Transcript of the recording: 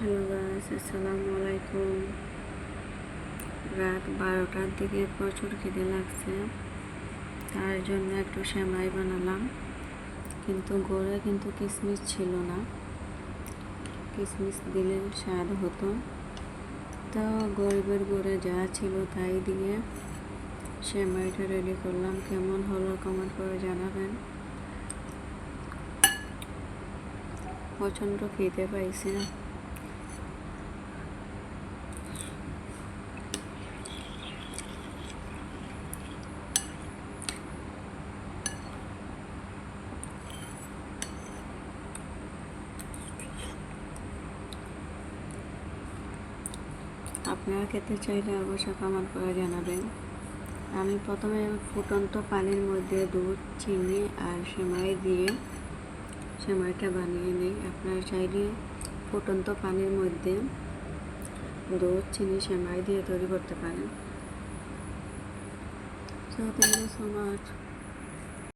Hello guys, আসসালামু আলাইকুম। রাত বারোটার দিকে প্রচুর খিদে লাগছে, তার জন্য একটু সেমাই বানালাম। কিন্তু গড়ে কিন্তু কিশমিশ ছিল না। কিশমিশ দিলে স্বাদ হতো। তো গরিবের গড়ে যা ছিল তাই দিয়ে সেমাইটা রেডি করলাম। কেমন হলো কমেন্ট করে জানাবেন। প্রচণ্ড খেতে পাইছে। আপনারা খেতে চাইলে অবশ্যই কমেন্ট করে জানাবেন। আমি প্রথমে ফুটন্ত পানির মধ্যে দুধ, চিনি আর সেমাই দিয়ে সেমাইটা বানিয়ে নিই। আপনারা চাইলে ফুটন্ত পানির মধ্যে দুধ, চিনি, সেমাই দিয়ে তৈরি করতে পারেন। So, thank you so much.